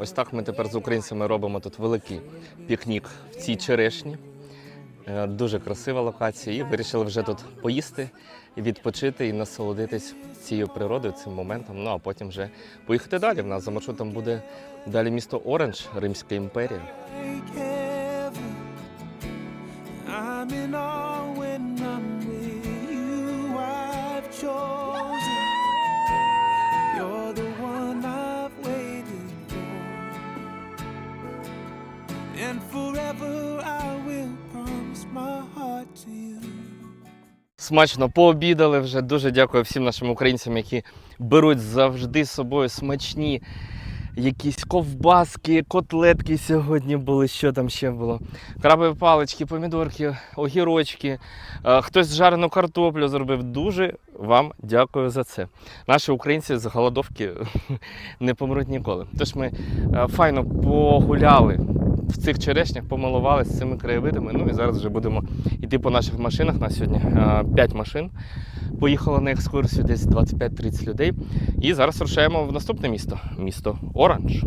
Ось так ми тепер з українцями робимо тут великий пікнік в цій черешні. Е, Дуже красива локація. І вирішили вже тут поїсти, відпочити і насолодитись цією природою, цим моментом. Ну а потім вже поїхати далі. В нас за маршрутом буде далі місто Оранж, Римська імперія. I'm in awe when I'm And forever I will promise my heart to you. Смачно пообідали вже. Дуже дякую всім нашим українцям, які беруть завжди з собою смачні якісь ковбаски, котлетки сьогодні були. Що там ще було? Крабові палички, помідорки, огірочки. Е, Хтось жарену картоплю зробив. Дуже вам дякую за це. Наші українці з голодовки не помруть ніколи. Тож ми е, файно погуляли в цих черешнях, помилувалися цими краєвидами. Ну і зараз вже будемо йти по наших машинах. На сьогодні 5 машин. Поїхало на екскурсію десь 25-30 людей. І зараз рушаємо в наступне місто місто Оранж.